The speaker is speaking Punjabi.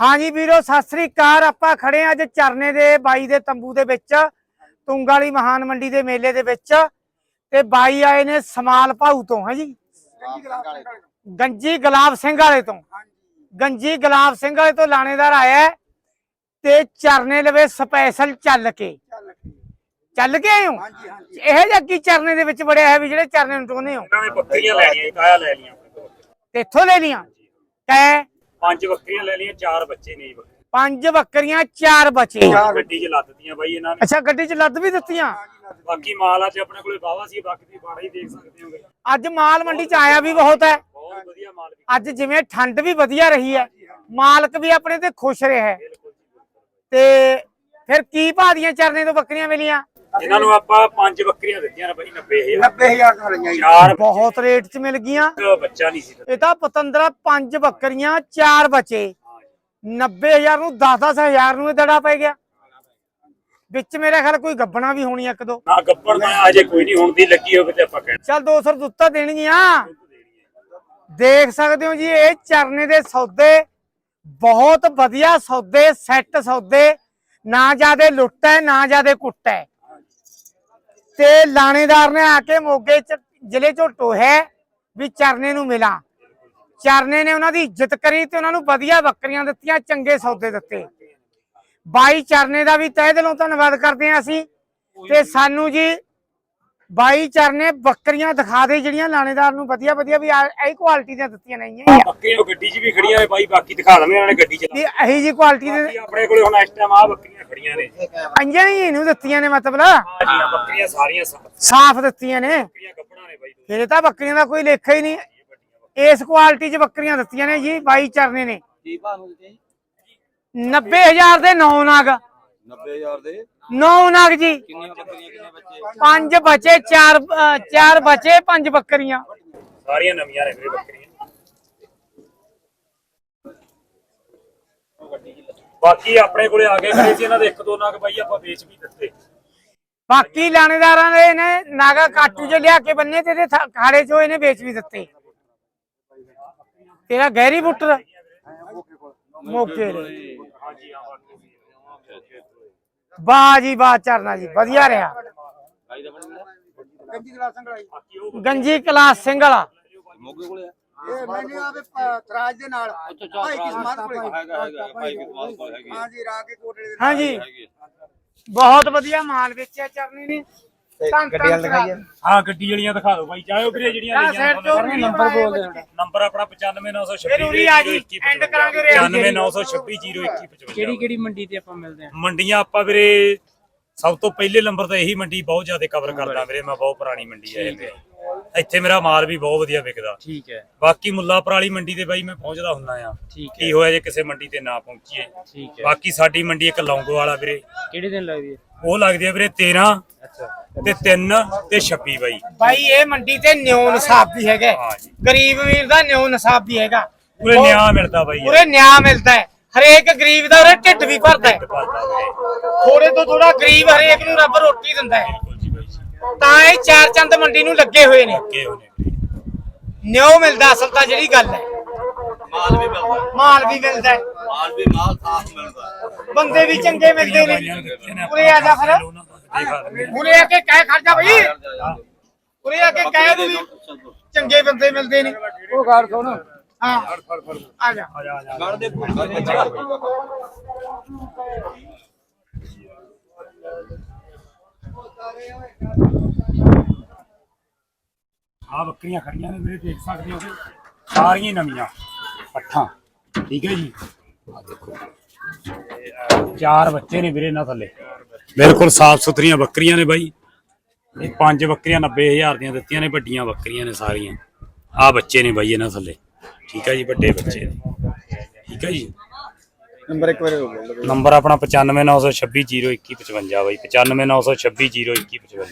ਹਾਂਜੀ ਵੀਰੋ ਸਤਿ ਸ੍ਰੀ ਅਕਾਲ। ਆਪਾਂ ਖੜੇ ਹਾਂ ਅੱਜ ਚਰਨੇ ਦੇ ਬਾਈ ਦੇ ਤੰਬੂ ਦੇ ਵਿੱਚ ਤੁੰਗ ਵਾਲੀ ਮਹਾਨ ਮੰਡੀ ਦੇ ਮੇਲੇ ਦੇ ਵਿੱਚ ਤੇ ਬਾਈ ਆਏ ਨੇ ਸਮਾਲ ਭਾਊ ਤੋਂ ਹੈ ਜੀ? ਗੰਜੀ ਗੁਲਾਬ ਸਿੰਘ ਵਾਲੇ ਤੋਂ। ਗੰਜੀ ਗੁਲਾਬ ਸਿੰਘ ਵਾਲੇ ਤੋਂ ਲਾਣੇਦਾਰ ਆਇਆ ਤੇ ਚਰਨੇ ਲਵੇ ਸਪੈਸ਼ਲ ਚੱਲ ਕੇ। ਚੱਲ ਕੇ ਆਏ ਹੋ? ਇਹ ਜਿਹਾ ਕੀ ਚਰਨੇ ਦੇ ਵਿੱਚ ਬੜਿਆ ਹੈ ਵੀ ਜਿਹੜੇ ਚਰਨੇ ਨੂੰ ਟੋਨੇ ਹੋ? ਇਹਨਾਂ ਨੇ ਬੱਕਰੀਆਂ ਲੈਣੀਆਂ ਜੀ, ਕਾਇਆ ਲੈ ਕੋਲ। ਤੇ ਇੱਥੋਂ ਲੈ ਲੀਆਂ ਕੈ? ਪੰਜ ਬੱਕਰੀਆਂ ਲੈ ਲਈਆਂ ਚਾਰ ਬੱਚੇ ਨੇ ਜੀ ਬੱਕਰੇ। ਪੰਜ ਬੱਕਰੀਆਂ ਚਾਰ ਬਚੇ। ਗੱਡੀ 'ਚ ਲੱਦਤੀਆਂ ਬਾਈ ਇਹਨਾਂ ਨੇ। ਅੱਛਾ ਗੱਡੀ 'ਚ ਲੱਦ ਵੀ ਦਿੱਤੀਆਂ? ਬਾਕੀ ਮਾਲ ਅੱਜ ਆਪਣੇ ਕੋਲੇ ਵਾਵਾ ਸੀ ਬਾਕੀ ਦੀ ਬਾੜਾ ਹੀ ਦੇਖ ਸਕਦੇ ਹੋਗੇ। ਅੱਜ ਮਾਲ ਮੰਡੀ 'ਚ ਆਇਆ ਵੀ ਬਹੁਤ ਹੈ। ਬਹੁਤ ਵਧੀਆ ਮਾਲ ਵੀ। ਅੱਜ ਜਿਵੇਂ ਠੰਡ ਵੀ ਵਧੀਆ ਰਹੀ ਹੈ ਮਾਲਕ ਵੀ ਆਪਣੇ ਤੇ ਖੁਸ਼ ਰਿਹਾ ਹੈ। ਬਿਲਕੁਲ ਜੀ, ਬਿਲਕੁਲ। ਤੇ ਫਿਰ ਕੀ ਭਾਅ ਦੀਆਂ ਚਰਨੇ ਤੋਂ ਬੱਕਰੀਆਂ ਮਿਲੀਆਂ? ਇਹਨਾਂ ਨੂੰ ਆਪਾਂ ਪੰਜ ਬੱਕਰੀਆਂ ਦਿੱਤੀਆਂ ਨੇ ਬਾਈ 90000 90000 ਤੋਂ ਲਈਆਂ ਜੀ। ਚਾਰ ਬਹੁਤ ਰੇਟ 'ਚ ਮਿਲ ਗਈਆਂ। ਬੱਚੇ, ਬੱਚਾ ਨਹੀਂ ਸੀ ਦਿੱਤਾ। ਇਹ ਤਾਂ ਪਤੰਦਰਾ ਪੰਜ ਬੱਕਰੀਆਂ ਚਾਰ ਬਚੇ। 90000 ਨੂੰ 10-10000 ਨੂੰ ਇਹ ਦੜਾ ਪੈ ਗਿਆ। ਵਿੱਚ ਮੇਰੇ ਖਿਆਲ ਕੋਈ ਗੱਬਣਾ ਵੀ ਹੋਣੀ ਇੱਕ ਦੋ। ਨਾ ਗੱਪਣ ਦਾ ਅਜੇ ਕੋਈ ਨਹੀਂ ਹੁਣ ਦੀ ਲੱਗੀ ਹੋਵੇ ਤੇ ਆਪਾਂ ਕਹਿਣਾ। ਚੱਲ 200 ਦੁੱਤਾ ਦੇਣਗੀਆਂ। ਦੇਖ ਸਕਦੇ ਹੋ ਜੀ ਇਹ ਚਰਨੇ ਦੇ ਸੌਦੇ। ਬਹੁਤ ਵਧੀਆ ਸੌਦੇ ਸੈੱਟ ਸੌਦੇ। ਨਾ ਜਿਆਦੇ ਲੁੱਟ ਹੈ ਨਾ ਜਿਆਦੇ ਕੁੱਟ ਹੈ। ਤੇ ਲਾਣੇਦਾਰ ਨੇ ਆ ਕੇ ਮੋਗੇ ਚ ਜ਼ਿਲ੍ਹੇ ਚੋਂ ਟੋਹਿਆ ਵੀ ਚਰਨੇ ਨੂੰ ਮਿਲਾਂ। ਚਰਨੇ ਨੇ ਉਹਨਾਂ ਦੀ ਇੱਜ਼ਤ ਕਰੀ ਤੇ ਉਹਨਾਂ ਨੂੰ ਵਧੀਆ ਬੱਕਰੀਆਂ ਦਿੱਤੀਆਂ ਚੰਗੇ ਸੌਦੇ ਦਿੱਤੇ। ਬਾਈ ਚਰਨੇ ਦਾ ਵੀ ਤਹਿ ਦਿਲੋਂ ਧੰਨਵਾਦ ਕਰਦੇ ਹਾਂ ਅਸੀਂ ਤੇ ਸਾਨੂੰ ਜੀ ਬਾਈ ਚਰਨੇ ਬੱਕਰੀਆਂ ਦਿਖਾ ਦੇ ਜਿਹੜੀਆਂ ਲਾਣੇਦਾਰ ਨੂੰ ਵਧੀਆ ਵਧੀਆ ਵੀ ਇਹ ਕੁਆਲਿਟੀ ਦੀਆਂ ਦਿੱਤੀਆਂ ਨਹੀਂ ਹੈ ਬੱਕਰੀਆਂ ਉਹ ਗੱਡੀ 'ਚ ਵੀ ਖੜੀਆਂ ਨੇ ਬਾਈ ਬਾਕੀ ਦਿਖਾ ਦਵੇਂ ਇਹਨਾਂ ਨੇ ਗੱਡੀ 'ਚ ਵੀ ਇਹੀ ਜੀ ਕੁਆਲਿਟੀ ਦੇ ਆਪਣੇ ਕੋਲੇ ਹੁਣ ਇਸ ਟਾਈਮ ਆ ਬੱਕਰੀਆਂ ਖੜੀਆਂ ਨੇ। ਅੰਜਾਂ ਹੀ ਇਹਨੂੰ ਦਿੱਤੀਆਂ ਨੇ ਮਤਲਬ। ਹਾਂ ਬੱਕਰੀਆਂ ਸਾਰੀਆਂ ਸਾਫ਼ ਸਾਫ਼ ਦਿੱਤੀਆਂ ਨੇ। ਬੱਕਰੀਆਂ ਗੱਪਣਾ ਨੇ ਬਾਈ ਫਿਰ ਤਾਂ ਬੱਕਰੀਆਂ ਦਾ ਕੋਈ ਲੇਖਾ ਹੀ ਨਹੀਂ। ਇਸ ਕੁਆਲਿਟੀ 'ਚ ਬੱਕਰੀਆਂ ਦਿੱਤੀਆਂ ਨੇ ਜੀ ਬਾਈ ਚਰਨੇ ਨੇ। ਕੀ ਭਾਅ ਨੂੰ ਦਿੱਤੇ 90000 ਦੇ 9 ਨਾਗ। 90000 ਦੇ? 9 ਨਾਗ ਜੀ। ਕਿੰਨੀਆਂ ਬੱਕਰੀਆਂ ਕਿੰਨੇ ਬੱਚੇ? ਪੰਜ ਬਚੇ ਚਾਰ ਅ, ਚਾਰ ਬਚੇ ਪੰਜ ਬੱਕਰੀਆਂ। ਸਾਰੀਆਂ ਨਵੀਆਂ ਨੇ ਵੀਰੇ ਬੱਕਰੀਆਂ। ਬਾਕੀ ਆਪਣੇ ਕੋਲੇ ਆ ਕੇ ਖੜੇ ਸੀ ਇਹਨਾਂ ਦੇ ਇੱਕ ਦੋ ਨਗ ਬਾਈ ਆਪਾਂ ਵੇਚ ਵੀ ਦਿੱਤੇ। ਬਾਕੀ ਲਾਣੇਦਾਰਾਂ ਨੇ ਇਹਨੇ ਨਾਗਾ ਕਾਟੂ 'ਚ ਲਿਆ ਕੇ ਬੰਨੇ ਤੇ ਇਹਦੇ ਥ- ਖਾੜੇ 'ਚੋਂ ਇਹਨੇ ਵੇਚ ਵੀ ਦਿੱਤੇ। ਤੇਰਾ ਗਹਿਰੀ ਬੁੱਟ ਦਾ। ਮੌਕੇ ਦੇ ਹਾਂਜੀ ਹਾਂ ਵਾਹ ਜੀ ਵਾਹ ਚਰਨਾ ਜੀ ਵਧੀਆ ਰਿਹਾ। ਦਾ ਗੰਜੀ ਕਲਾਸ ਸਿੰਘ ਵਾਲਾ ਮੋਗੇ ਕੋਲੇ ਆ। ਇਹ ਮੈਨੇ ਆਵੇ ਤਰਾਜ ਦੇ ਨਾਲ। ਅੱਛਾ ਭਾਈ ਕਿਸਮਤ ਕੋਲੇ। ਹੈਗਾ ਹੈਗਾ ਭਾਈ ਕਿਸਮਤ ਕੋਲ ਹੈਗੀ ਹਾਂ। ਜੀ ਰਾਗੇ ਕੋਟਲੇ ਦੇ ਹਾਂਜੀ। ਹੈਗੀ ਬਹੁਤ ਵਧੀਆ ਮਾਲ ਵੇਚਿਆ ਚਰਨੀ ਨੇ। ਗੱਡੀ ਵਾਲ ਦਿਖਾਈਏ। ਹਾਂ ਗੱਡੀ ਵਾਲੀਆਂ ਦਿਖਾ ਦਿਓ ਬਾਈ ਚਾਹੋ ਵੀਰੇ ਜਿਹੜੀਆਂ ਲਈਆਂ ਸਾਈਡ ਤੋਂ ਵੀ ਨੰਬਰ ਬੋਲ ਦੇ ਨੰਬਰ ਆਪਣਾ 95926 ਫਿਰ ਉਰੀ ਆ ਜੀ, end ਕਰਾਂਗੇ ਜੀ। 95926 ਕਿਹੜੀ? ਕਿਹੜੀ ਮੰਡੀ ਤੇ ਆਪਾਂ ਮਿਲਦੇ ਆ ਮੰਡੀਆਂ ਆਪਾਂ ਵੀਰੇ ਸਭ ਤੋਂ ਪਹਿਲੇ ਨੰਬਰ ਤਾਂ ਇਹੀ ਮੰਡੀ ਬਹੁਤ ਜ਼ਿਆਦਾ ਕਵਰ ਕਰਦਾ ਵੀਰੇ ਮੈਂ ਬਹੁਤ ਪੁਰਾਣੀ ਮੰਡੀ ਹੈ ਇਹ ਇੱਥੇ ਮੇਰਾ ਮਾਲ ਵੀ ਬਹੁਤ ਵਧੀਆ ਵਿਕਦਾ। ਠੀਕ ਹੈ। ਬਾਕੀ ਮੁੱਲਾਪੁਰ ਵਾਲੀ ਮੰਡੀ ਤੇ ਬਾਈ ਮੈਂ ਪਹੁੰਚਦਾ ਹੁੰਦਾ ਆ ਠੀਕ ਹੈ। ਕੀ ਹੋਇਆ ਜੇ ਕਿਸੇ ਮੰਡੀ ਤੇ ਨਾ ਪਹੁੰਚੀਏ। ਠੀਕ ਹੈ। ਬਾਕੀ ਸਾਡੀ ਮੰਡੀ ਇੱਕ ਲੌਂਗੋ ਵਾਲਾ ਵੀਰੇ। ਕਿਹੜੇ ਦਿਨ ਲੱਗਦੀ ਹੈ? ਉਹ ਲੱਗਦੀ ਆ ਵੀਰੇ 13 ਅੱਛਾ। ਤੇ 3 ਤੇ 26 ਬਾਈ। ਬਾਈ ਇਹ ਮੰਡੀ ਤੇ ਨਿਉ ਨਸਾਬ ਵੀ ਹੈਗਾ ਹਾਂ। ਜੀ। ਗਰੀਬ ਵੀਰ ਦਾ ਨਿਉ ਨਸਾਬ ਵੀ ਹੈਗਾ। ਪੂਰੇ ਉਹ- ਨਿਆਂ ਮਿਲਦਾ ਬਾਈ। ਪੂਰੇ ਨਿਆਂ ਮਿਲਦਾ ਹੈ। ਹਰੇਕ ਗਰੀਬ ਦਾ ਉਹਦੇ ਢਿੱਡ ਵੀ ਭਰਦਾ ਹੈ। ਥੋੜੇ ਤੋਂ ਥੋੜਾ ਗਰੀਬ ਹਰੇਕ ਨੂੰ ਰੱਬ ਰੋਟੀ ਦਿੰਦਾ ਹੈ। ਜੀ ਬਾਈ ਜੀ। ਤਾਂ ਇਹ ਚਾਰ ਚੰਦ ਨੂੰ ਲੱਗੇ ਹੋਏ ਨੇ। ਕੀ ਹੋਣੇ ਵੀਰੇ ਨਿਉ ਮਿਲਦਾ ਅਸਲ ਤਾਂ ਜਿਹੜੀ ਗੱਲ ਹੈ। ਮਾਲ ਵੀ ਮਿਲਦਾ। ਮਾਲ ਵੀ ਮਿਲਦਾ ਹੈ। ਮਾਲ ਵੀ ਮਾਲ ਸਾਫ਼ ਮਿਲਦਾ। ਬੰਦੇ ਵੀ ਚੰਗੇ ਮਿਲਦੇ ਨੇ। ਨੂੰ ਨੇ। ਉਰੇ ਆ ਜਾ ਫਿਰ। ਉਰੇ ਆ ਕੇ ਕਹਿ ਖਰਚਾ ਬਈ। ਉਰੇ ਆ ਕੇ ਕਹਿ ਵੀ ਚੰਗੇ ਬੰਦੇ ਮਿਲਦੇ ਨੇ। ਉਹ ਘਰ ਸੁਣ। ਹਾਂ। ਆ ਜਾ। ਆ ਜਾ ਆ ਜਾ। ਗੜ ਦੇ ਨੇ ਆ ਬੱਕਰੀਆਂ ਖੜੀਆਂ ਨੇ ਵੀਰੇ ਦੇਖ ਸਕਦੇ ਹੋ ਸਾਰੀਆਂ ਨਵੀਆਂ ਪੱਠਾਂ। ਠੀਕ ਹੈ ਜੀ? ਆ ਦੇਖੋ। ਚਾਰ ਬੱਚੇ ਨੇ ਵੀਰੇ ਇਹਨਾਂ ਥੱਲੇ। ਬਿਲਕੁਲ ਸਾਫ਼ ਸੁਥਰੀਆਂ ਬੱਕਰੀਆਂ ਨੇ ਬਾਈ। ਇਹ ਪੰਜ ਬੱਕਰੀਆਂ 90000 ਦੀਆਂ ਦਿੱਤੀਆਂ ਨੇ ਵੱਡੀਆਂ ਬੱਕਰੀਆਂ ਨੇ ਸਾਰੀਆਂ। ਆ ਬੱਚੇ ਨੇ ਬਾਈ ਇਹਨਾਂ ਥੱਲੇ। ਠੀਕ ਹੈ ਜੀ ਵੱਡੇ ਬੱਚੇ ਨੇ। ਠੀਕ ਹੈ ਜੀ? ਨੰਬਰ ਇੱਕ ਵਾਰ ਬੋਲ। ਨੰਬਰ ਆਪਣਾ 9596202155 ਬਾਈ। 9596202155